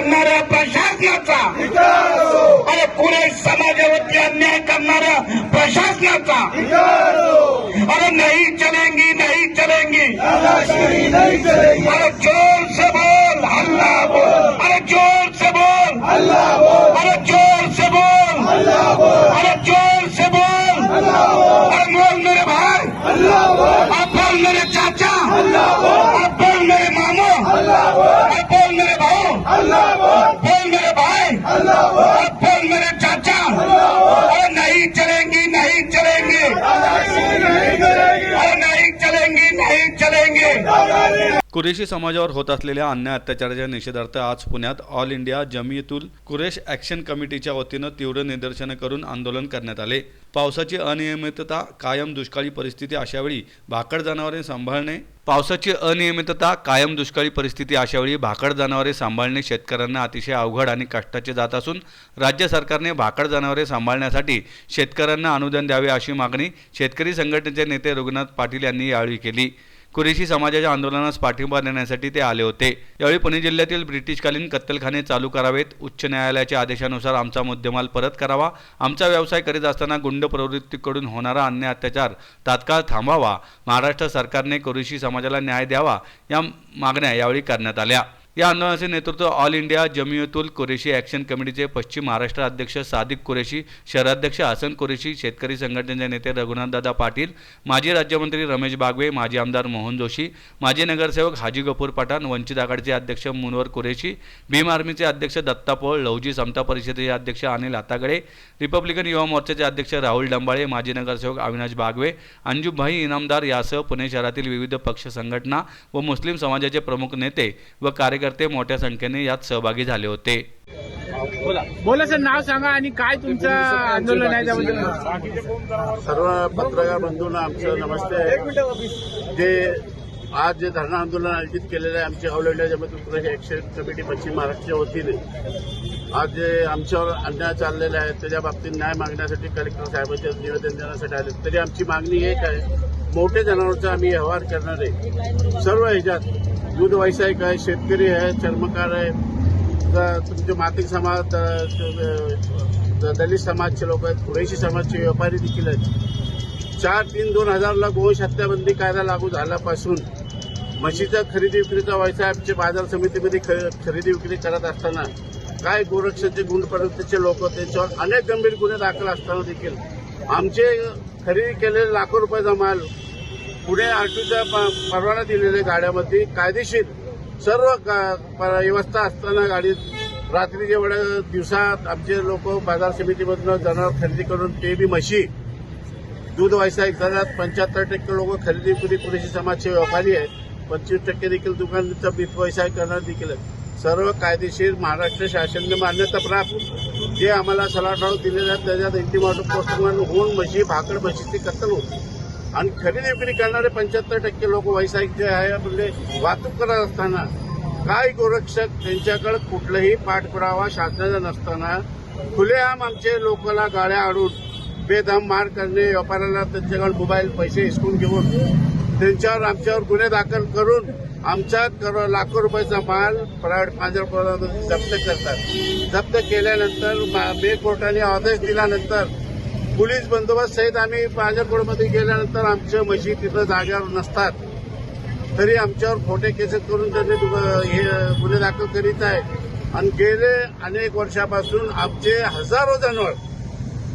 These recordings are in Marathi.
करणाऱ्या प्रशासनाचा. अरे कुरेश समाजावरती अन्याय करणाऱ्या प्रशासनाचा. अरे नाही चलेंगी नहीं चलेंगी. अरे जोर से बोल हल्ला बोल अरे जोर से बोल अरे जोर से बोल अरे जोर से बोल अरे बोल मेरे भाई अब बोल मेरे चाचा अब बोल मेरे मामू अब बोल मेरे भाऊ बोल मेरे भाई अब बोल मेरे चाचा अरे नहीं चलेंगी नहीं चलेंगी अरे नहीं चलेंगी नहीं कुरेशी समाजावर होत असलेल्या अन्याय अत्याचाराच्या निषेधार्थ आज पुण्यात all India Jamiatul Quresh action कमिटीच्या वतीनं तीव्र निदर्शनं करून आंदोलन करण्यात आले. पावसाची अनियमितता कायम दुष्काळी परिस्थिती अशावेळी भाकड जनावरे सांभाळणे. पावसाची अनियमितता कायम दुष्काळी परिस्थिती अशावेळी भाकड जनावरे सांभाळणे शेतकऱ्यांना अतिशय अवघड आणि कष्टाचे जात असून राज्य सरकारने भाकड जनावरे सांभाळण्यासाठी शेतकऱ्यांना अनुदान द्यावे अशी मागणी शेतकरी संघटनेचे नेते रघुनाथ पाटील यांनी यावेळी केली. कुरेशी समाजाच्या आंदोलनास पाठिंबा देण्यासाठी ते आले होते. यावेळी पुणे जिल्ह्यातील ब्रिटिशकालीन कत्तलखाने चालू करावेत. उच्च न्यायालयाच्या आदेशानुसार आमचा मुद्देमाल परत करावा. आमचा व्यवसाय करीत असताना गुंड प्रवृत्तीकडून होणारा अन्याय अत्याचार तात्काळ थांबावा महाराष्ट्र सरकारने कुरेशी समाजाला न्याय द्यावा या मागण्या यावेळी करण्यात आल्या. या आंदोलनाचे नेतृत्व all India Jamiatul Qureshi action कमिटीचे पश्चिम महाराष्ट्र अध्यक्ष सादिक कुरेशी शहराध्यक्ष हसन कुरेशी शेतकरी संघटनेचे नेते रघुनाथदादा पाटील माजी राज्यमंत्री रमेश बागवे माजी आमदार मोहन जोशी माजी नगरसेवक हाजी गफूर पठाण वंचित आघाडीचे अध्यक्ष मुनवर कुरेशी भीम आर्मीचे अध्यक्ष दत्ता पोळ लवजी समता परिषदेचे अध्यक्ष अनिल आतागडे रिपब्लिकन युवा मोर्चाचे अध्यक्ष राहुल डंबाळे माजी नगरसेवक अविनाश बागवे अंजुभाई इनामदार यासह पुणे शहरातील विविध पक्ष संघटना व मुस्लिम समाजाचे प्रमुख नेते व कार्यकर्ते मोठ्या संख्येने यात सहभागी झाले होते. बोला. सर नाव सांगा आणि काय तुमचं आंदोलन आहे त्याबद्दल? सर्व पत्रकार बंधूंना आमचं नमस्ते. जे आज जे धरणं आंदोलन आयोजित केलेलं आहे आमच्या all India Jamiat action committee पश्चिम महाराष्ट्राच्या वतीने. आज जे आमच्यावर अन्याय चाललेले आहे त्याच्या बाबतीत न्याय मागण्यासाठी कलेक्टर साहेबांचे निवेदन देण्यासाठी आले. तरी आमची मागणी एक आहे मोठे जनावरचा आम्ही व्यवहार करणार आहे. सर्व ह्याच्यात दूध व्यावसायिक आहे शेतकरी आहे चर्मकार आहे तुमचे मातिक समाज दलित समाजचे लोक आहेत कुरेशी समाजचे व्यापारी देखील आहेत. चार तीन दोन हजारला गोवंश हत्याबंदी कायदा लागू झाल्यापासून म्हशीचा खरेदी विक्रीचा व्यवसाय आमच्या बाजार समितीमध्ये ख- खरेदी विक्री करत असताना काय गोरक्षाचे गुंड प्रवृत्तीचे लोक त्यांच्यावर अनेक गंभीर गुन्हे दाखल असताना देखील आमचे खरेदी केलेले लाखो रुपयाचा माल पुढे आरटीच्या परवाना दिलेल्या गाड्यामध्ये कायदेशीर सर्व प- व्यवस्था असताना गाडीत रात्रीच्या वेळा दिवसात आमचे लोक बाजार समितीमधून जनावर खरेदी करून ते बी म्हशी दूध व्यावसायिक दरात पंच्याहत्तर टक्के लोक खरेदी विक्री पुरेशी समाजचे व्यापारी आहेत. पंचवीस टक्के देखील दुकानाचा बीज व्यवसाय करणार देखील सर्व कायदेशीर महाराष्ट्र शासनाने मान्यता प्राप्त. जे आम्हाला सलाठाव दिलेले आहेत त्याच्यात इंटिम ऑर्डर पोस्टमॅन होऊन म्हशी भाकड म्हशीची कत्तल होती. आणि खरेदी विक्री करणारे पंच्याहत्तर टक्के लोक व्यावसायिक आहे. म्हणजे वाहतूक करत असताना काय गोरक्षक त्यांच्याकडे कुठलाही पाठपुरावा शासनाचा नसताना खुलेआम आमचे लोकांना गाड्या आणून बेदम मार करणे व्यापाऱ्याला त्यांच्याकडे मोबाईल पैसे हिसकून घेऊन त्यांच्यावर आमच्यावर गुन्हे दाखल करून आमच्या कर- लाखो रुपयाचा माल प्रायव्हेट पांजरपुरामध्ये जप्त करतात. जप्त केल्यानंतर मा- मे कोर्टाने आदेश दिल्यानंतर पोलीस बंदोबस्त सहित आम्ही पाजरकोडमध्ये गेल्यानंतर आमच्या म्हशी तिथं जागेवर नसतात. तरी आमच्यावर खोटे केसेस करून त्यांनी हे गुन्हे दाखल करीत आहे. आणि गेले अनेक वर्षापासून आमचे हजारो जनावर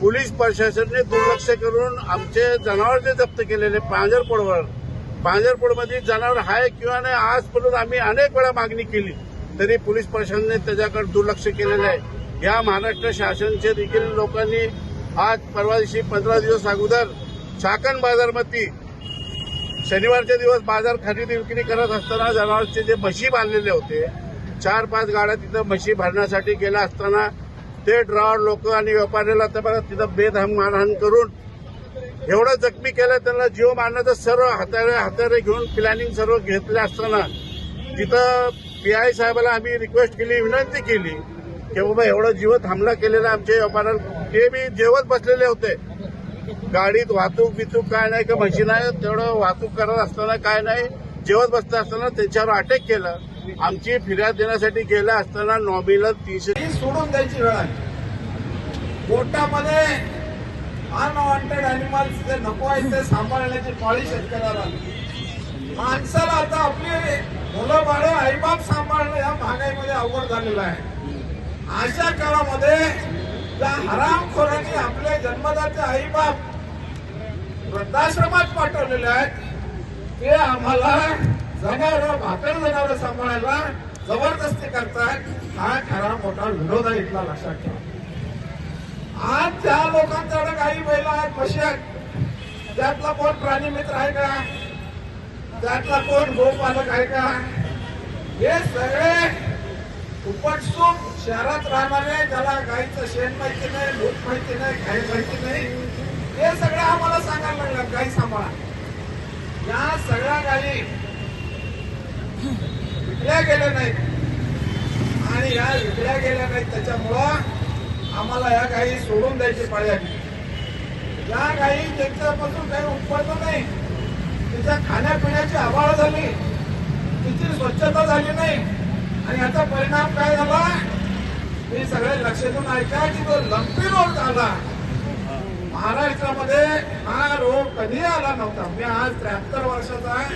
पोलीस प्रशासनाने दुर्लक्ष करून आमचे जनावर जे जप्त केलेले पांजरपोडवर पांजरपोडमध्ये जनावर आहे किंवा नाही आजपर्यंत आम्ही अनेक वेळा मागणी केली. तरी पोलीस प्रशासनाने त्याच्याकडे दुर्लक्ष केलेलं आहे. या महाराष्ट्र शासनचे देखील लोकांनी आज परवा दिवशी पंधरा दिवस अगोदर चाकण बाजारमध्ये शनिवारचे दिवस बाजार खरेदी विक्री करत असताना जनावरचे जे म्हशी बांधलेले होते चार पाच गाड्या तिथं म्हशी भरण्यासाठी गेल्या असताना ते ड्रॉवर लोक आणि व्यापाऱ्याला तर तिथं बेदहम मारहाण करून एवढं जखमी केलं त्यांना जीव मारण्याचं सर्व हाताळे हाताळे घेऊन प्लॅनिंग सर्व घेतले असताना तिथं पीआय साहेबाला आम्ही रिक्वेस्ट केली विनंती केली की बाबा एवढं जीव हमला केलेला आमच्या व्यापाऱ्याला ते मी जेवत बसलेले होते. गाडीत वाहतूक बितूक काय नाही का म्हशी नाही तेवढं वाहतूक करत असताना काय नाही. जेवत बसता असताना त्यांच्यावर अटॅक केलं. आमची फिर्याद देण्यासाठी गेला असताना नॉबीला तीनशे सोडून द्यायची वेळ आहे. पोटामध्ये अनवॉन्टेड अॅनिमल्स जे नको आहे ते सांभाळण्याची पाळी शेतकऱ्याला माणसाला आता आपली मुलं बाळे आईबाप सांभाळणं या महागाईमध्ये अवघड झालेलं आहे. अशा काळामध्ये त्या हरामखोरांनी आपले जन्मदाते आईबाप वृद्धाश्रमात पाठवलेले आहेत. ते आम्हाला जनावर भाकर जनावर सांभाळायला जबरदस्ती करतायत. हा खरा मोठा विरोध आहे इथला लक्षात ठेवा. आज त्या लोकांच्याकडे काही बैल आहेत म्हशी आहेत त्यातला कोण प्राणी मित्र आहे का? त्यातला कोण गोपालक आहे का? हे सगळे उपटसून शहरात राहणारे ज्याला गाईचं शेण माहिती नाही दूध माहिती नाही गाई माहिती नाही हे सगळं आम्हाला सांगायला लागलं गाई सांभाळा. या सगळ्या गायी विकल्या गेल्या नाहीत. आणि या विकल्या गेल्या नाहीत त्याच्यामुळं आम्हाला या गायी सोडून द्यायची पाळी आली. या गायी ज्यांच्यापासून काही उत्पन्न नाही. तिच्या खाण्यापिण्याची आभाळ झाली. तिची स्वच्छता झाली नाही. आणि याचा परिणाम काय झाला? मी सगळे लक्ष देऊन ऐका की तो लंपी रोग झाला महाराष्ट्रामध्ये हा रोग कधी आला नव्हता. मी आज त्र्याहत्तर वर्षाचा आहे.